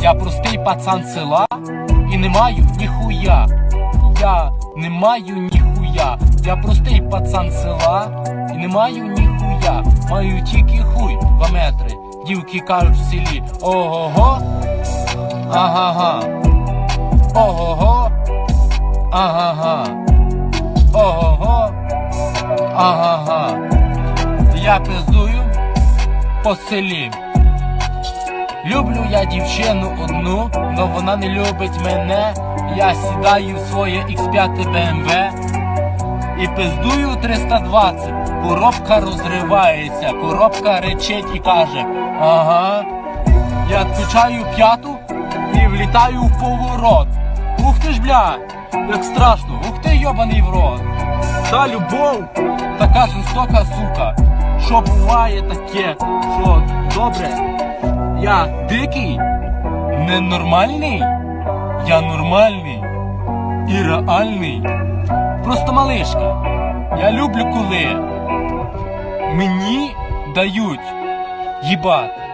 Я простий пацан села і не маю ніхуя. Я не маю ніхуя. Я простий пацан села і не маю ніхуя. Маю тільки хуй два метри. Дівки кажуть в селі ого-го, ага-га, ого-го, ага-га, ого-го, ага-га. Я пиздую по селі. Люблю я дівчину одну, но вона не любить мене. Я сідаю в своє X5 BMW і пиздую 320. Коробка розривається, коробка речить і каже: Ага. Я відключаю п'яту і влітаю в поворот. Ух ти ж, бля, як страшно, ух ти йобаний в рот. Та любов, така жорстока сука. Що буває таке, що добре, я дикий, ненормальний, я нормальний і реальний. Просто малишка. Я люблю, коли мені дають їбати.